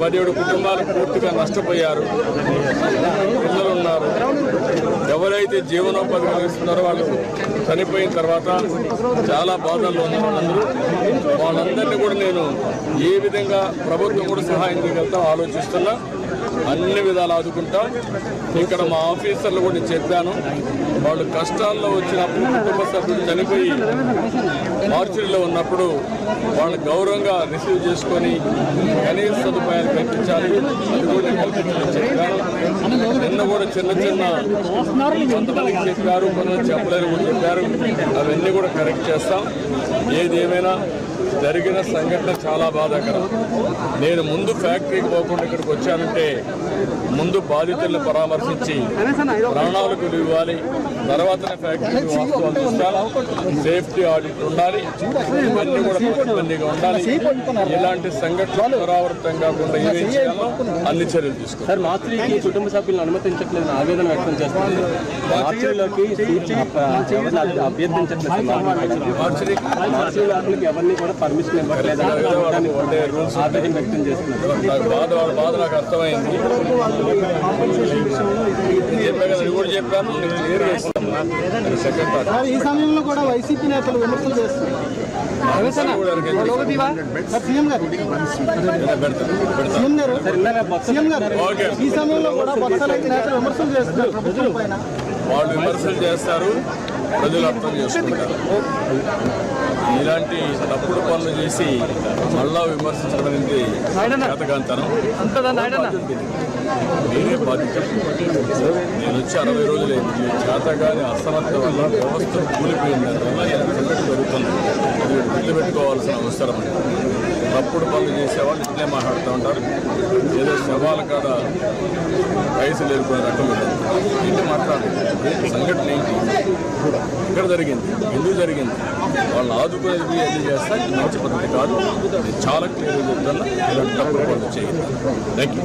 పదిహేడు కుటుంబాలు పూర్తిగా నష్టపోయారు. పిల్లలు ఉన్నారు. ఎవరైతే జీవనోపాధి కలిగిస్తున్నారో వాళ్ళు చనిపోయిన తర్వాత చాలా బాధల్లో ఉన్నారు అందరూ. వాళ్ళందరినీ కూడా నేను ఏ విధంగా ప్రభుత్వం కూడా సహాయం చేయగలుగుతాం ఆలోచిస్తున్నా. అన్ని విధాలు ఆదుకుంటాం. ఇక్కడ మా ఆఫీసర్లు కూడా చెప్పాను. వాళ్ళు కష్టాల్లో వచ్చినప్పుడు కుటుంబ సభ్యులు చనిపోయి మార్చిలో ఉన్నప్పుడు వాళ్ళు గౌరవంగా రిసీవ్ చేసుకొని కనీస సదుపాయాలు కల్పించాలి. అది కూడా నేను నిన్న కూడా చిన్న చిన్న కొంతమందికి చెప్పారు కొంతమంది చెప్పలేరు కూడా చెప్పారు. అవన్నీ కూడా కరెక్ట్ చేస్తాం. ఏది ఏమైనా జరిగిన సంఘటన చాలా బాధాకరం. నేను ముందు ఫ్యాక్టరీకి పోకుండా ఇక్కడికి వచ్చానంటే ముందు బాధితులను పరామర్శించి ప్రాణాలకు ఇవ్వాలి. తర్వాతనే ఫ్యాక్టరీకి వాస్తవాలు చూస్తాను సేఫ్టీ ఆడిట్ ఉండాలి. ఇవన్నీ కూడా పకడ్బందీగా ఉండాలి. ఇలాంటి సంఘటనలు పునరావృతం కాకుండా ఏమేం చేయాలో అన్ని చర్యలు తీసుకోవాలి. సార్ మార్చికి కుటుంబ సభ్యులను అనుమతించట్లేదు ఆవేదన వ్యక్తం చేస్తుంది మార్చిలోకి అభ్యర్థించట్లేదు సార్ మార్చి మార్చికి మార్చి లోపలికి ఎవరిని కూడా పర్మిషన్ ఇవ్వట్లేదు వ్యక్తం చేస్తున్నారు. బాధ నాకు అర్థమైంది. కూడా చెప్పాను ఈ సమయంలో కూడా వైసీపీ నేతలు విమర్శలు చేస్తున్నారు. ఈ సమయంలో కూడా బొత్స నేతలు విమర్శలు చేస్తున్నారు. ప్రభుత్వం పైన. వాళ్ళు విమర్శలు చేస్తారు ప్రజలు అర్థం చేసుకుంటారు. ఇలాంటి తప్పుడు పనులు చేసి మళ్ళా విమర్శించడం అనేది చేతకాంతనం నేనే బాధ్యత. నేను వచ్చి అరవై రోజులైంది ఈ చేతగాని అసమర్థ వల్ల వ్యవస్థ కూలిపోయింది. అందువల్ల ఇలా సంఘటన జరుగుతుంది అది గుర్తుపెట్టుకోవాల్సిన అవసరం తప్పుడు పనులు చేసేవాళ్ళు ఇట్లే మాట్లాడుతూ ఉంటారు. ఏదో శవాల కాడ వయసు ఏర్పడిన రకం ఇది. ఏంటి మాట్లాడు సంఘటన ఏంటి? ఇక్కడ జరిగింది? ఎందుకు జరిగింది? వాళ్ళని ఆదుకునేది ఏది చేస్తా ఇది మంచి పద్ధతి కాదు. చాలా క్లియర్గా చెప్తాను ఇలాంటి తప్పుడు పనులు చేయండి థ్యాంక్ యూ